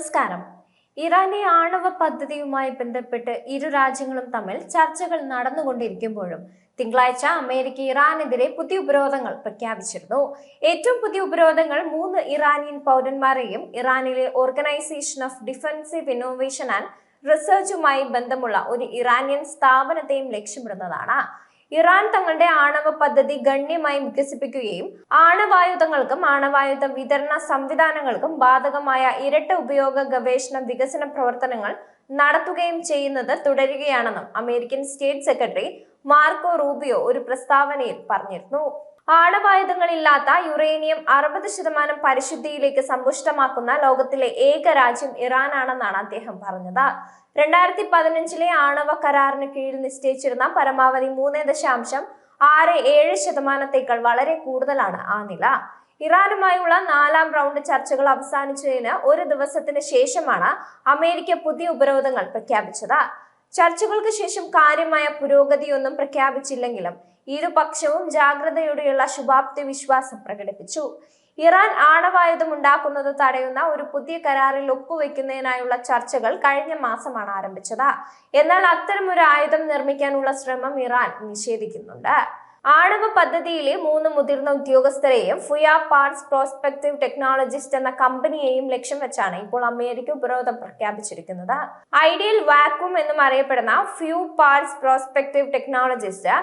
നമസ്കാരം. ഇറാന്റെ ആണവ പദ്ധതിയുമായി ബന്ധപ്പെട്ട് ഇരു രാജ്യങ്ങളും തമ്മിൽ ചർച്ചകൾ നടന്നുകൊണ്ടിരിക്കുമ്പോഴും തിങ്കളാഴ്ച അമേരിക്ക ഇറാനെതിരെ പുതിയ ഉപരോധങ്ങൾ പ്രഖ്യാപിച്ചിരുന്നു. ഏറ്റവും പുതിയ ഉപരോധങ്ങൾ മൂന്ന് ഇറാനിയൻ പൗരന്മാരെയും ഇറാനിലെ organisation of defensive innovation and റിസർച്ചുമായി ബന്ധമുള്ള ഒരു ഇറാനിയൻ സ്ഥാപനത്തെയും ലക്ഷ്യമിടുന്നതാണ്. ഇറാൻ തങ്ങളുടെ ആണവ പദ്ധതി ഗണ്യമായി വികസിപ്പിക്കുകയും ആണവായുധങ്ങൾക്കും ആണവായുധ വിതരണ സംവിധാനങ്ങൾക്കും ബാധകമായ ഇരട്ട ഉപയോഗ ഗവേഷണ വികസന പ്രവർത്തനങ്ങൾ നടത്തുകയും ചെയ്യുന്നത് തുടരുകയാണെന്നും American state secretary Marco Rubio ഒരു പ്രസ്താവനയിൽ പറഞ്ഞിരുന്നു. ആണവായുധങ്ങളില്ലാത്ത യുറേനിയം അറുപത് ശതമാനം പരിശുദ്ധിയിലേക്ക് സമ്പുഷ്ടമാക്കുന്ന ലോകത്തിലെ ഏക രാജ്യം ഇറാനാണെന്നാണ് അദ്ദേഹം പറഞ്ഞത്. രണ്ടായിരത്തി പതിനഞ്ചിലെ ആണവ കരാറിന് കീഴിൽ നിശ്ചയിച്ചിരുന്ന പരമാവധി മൂന്ന് ദശാംശം ആറ് ഏഴ് ശതമാനത്തേക്കാൾ വളരെ കൂടുതലാണ് ആ നില. ഇറാനുമായുള്ള നാലാം റൗണ്ട് ചർച്ചകൾ അവസാനിച്ചതിന് ഒരു ദിവസത്തിന് ശേഷമാണ് അമേരിക്ക പുതിയ ഉപരോധങ്ങൾ പ്രഖ്യാപിച്ചത്. ചർച്ചകൾക്ക് ശേഷം കാര്യമായ പുരോഗതിയൊന്നും പ്രഖ്യാപിച്ചില്ലെങ്കിലും ഇരുപക്ഷവും ജാഗ്രതയോടെയുള്ള ശുഭാപ്തി വിശ്വാസം പ്രകടിപ്പിച്ചു. ഇറാൻ ആണവായുധം ഉണ്ടാക്കുന്നത് തടയുന്ന ഒരു പുതിയ കരാറിൽ ഒപ്പുവെക്കുന്നതിനായുള്ള ചർച്ചകൾ കഴിഞ്ഞ മാസമാണ് ആരംഭിച്ചത്. എന്നാൽ അത്തരം ഒരു ആയുധം നിർമ്മിക്കാനുള്ള ശ്രമം ഇറാൻ നിഷേധിക്കുന്നുണ്ട്. ആണവ പദ്ധതിയിലെ മൂന്ന് മുതിർന്ന ഉദ്യോഗസ്ഥരെയും ഫുയ പാർട്സ് പ്രോസ്പെക്റ്റീവ് ടെക്നോളജിസ്റ്റ് എന്ന കമ്പനിയെയും ലക്ഷ്യം വെച്ചാണ് ഇപ്പോൾ അമേരിക്ക ഉപരോധം പ്രഖ്യാപിച്ചിരിക്കുന്നത്. ഐഡിയൽ വാക്വം എന്നും അറിയപ്പെടുന്ന few parts prospective technologist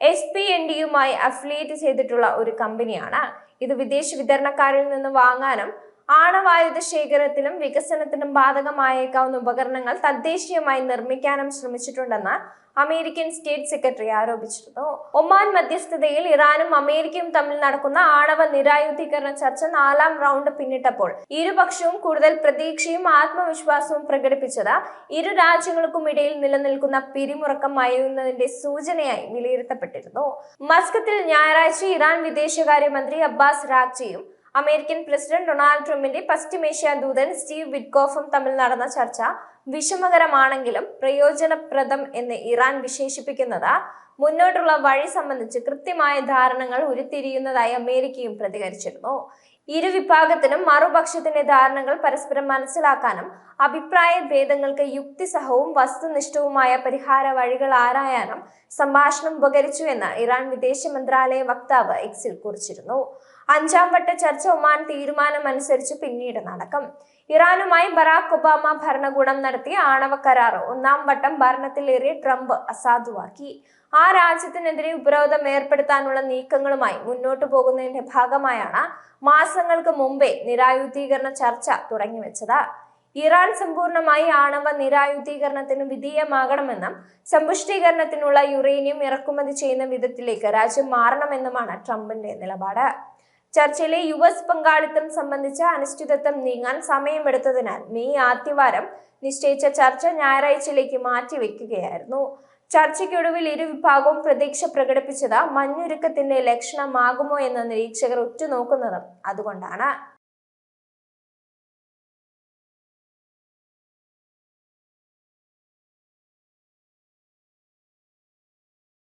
S P N ഡിയുമായി affiliate ചെയ്തിട്ടുള്ള ഒരു കമ്പനിയാണ് ഇത് വിദേശ വിതരണക്കാരിൽ നിന്ന് വാങ്ങാനും ആണവായുധ ശേഖരത്തിനും വികസനത്തിനും ബാധകമായേക്കാവുന്ന ഉപകരണങ്ങൾ തദ്ദേശീയമായി നിർമ്മിക്കാനും ശ്രമിച്ചിട്ടുണ്ടെന്ന് അമേരിക്കൻ സ്റ്റേറ്റ് സെക്രട്ടറി ആരോപിച്ചിരുന്നു. ഒമാൻ മധ്യസ്ഥതയിൽ ഇറാനും അമേരിക്കയും തമ്മിൽ നടക്കുന്ന ആണവ നിരായുധീകരണ ചർച്ച നാലാം റൗണ്ട് പിന്നിട്ടപ്പോൾ ഇരുപക്ഷവും കൂടുതൽ പ്രതീക്ഷയും ആത്മവിശ്വാസവും പ്രകടിപ്പിച്ചത് ഇരു രാജ്യങ്ങൾക്കും ഇടയിൽ നിലനിൽക്കുന്ന പിരിമുറക്കം അയയുന്നതിന്റെ സൂചനയായി വിലയിരുത്തപ്പെട്ടിരുന്നു. മസ്കത്തിൽ ഞായറാഴ്ച ഇറാൻ വിദേശകാര്യമന്ത്രി അബ്ബാസ് രാഗ്ജിയും അമേരിക്കൻ പ്രസിഡന്റ് ഡൊണാൾഡ് ട്രംപിന്റെ പശ്ചിമേഷ്യ ദൂതൻ സ്റ്റീവ് വിറ്റ്കോഫും തമ്മിൽ നടന്ന ചർച്ച വിഷമകരമാണെങ്കിലും പ്രയോജനപ്രദം എന്ന് ഇറാൻ വിശേഷിപ്പിക്കുന്നത് മുന്നോട്ടുള്ള വഴി സംബന്ധിച്ച് കൃത്യമായ ധാരണകൾ ഉരുത്തിരിയുന്നതായി അമേരിക്കയും പ്രതികരിച്ചിരുന്നു. ഇരു വിഭാഗത്തിനും മറുപക്ഷത്തിന്റെ ധാരണകൾ പരസ്പരം മനസ്സിലാക്കാനും അഭിപ്രായ ഭേദങ്ങൾക്ക് യുക്തിസഹവും വസ്തുനിഷ്ഠവുമായ പരിഹാര വഴികൾ ആരായാനും സംഭാഷണം ഉപകരിച്ചു എന്ന് ഇറാൻ വിദേശ മന്ത്രാലയ വക്താവ് എക്സിൽ കുറിച്ചിരുന്നു. അഞ്ചാം വട്ട ചർച്ച ഒമാൻ തീരുമാനമനുസരിച്ച് പിന്നീട് നടക്കും. ഇറാനുമായി ബറാക് ഒബാമ ഭരണകൂടം നടത്തിയ ആണവ കരാർ ഒന്നാം വട്ടം ഭരണത്തിലേറിയ ട്രംപ് അസാധുവാക്കി. ആ രാജ്യത്തിനെതിരെ ഉപരോധം ഏർപ്പെടുത്താനുള്ള നീക്കങ്ങളുമായി മുന്നോട്ടു പോകുന്നതിന്റെ ഭാഗമായാണ് മാസങ്ങൾക്ക് മുമ്പേ നിരായുധീകരണ ചർച്ച തുടങ്ങിവെച്ചത്. ഇറാൻ സമ്പൂർണമായി ആണവ നിരായുധീകരണത്തിന് വിധേയമാകണമെന്നും സമ്പുഷ്ടീകരണത്തിനുള്ള യുറേനിയം ഇറക്കുമതി ചെയ്യുന്ന വിധത്തിലേക്ക് രാജ്യം മാറണമെന്നുമാണ് ട്രംപിന്റെ നിലപാട്. ചർച്ചയിലെ യു എസ് പങ്കാളിത്തം സംബന്ധിച്ച അനിശ്ചിതത്വം നീങ്ങാൻ സമയമെടുത്തതിനാൽ മെയ് ആദ്യവാരം നിശ്ചയിച്ച ചർച്ച ഞായറാഴ്ചയിലേക്ക് മാറ്റിവെക്കുകയായിരുന്നു. ചർച്ചയ്ക്കൊടുവിൽ ഇരുവിഭാഗവും പ്രതീക്ഷ പ്രകടിപ്പിച്ചത് മഞ്ഞുരുക്കത്തിന്റെ ലക്ഷണമാകുമോ എന്ന് നിരീക്ഷകർ ഉറ്റുനോക്കുന്നതും അതുകൊണ്ടാണ്.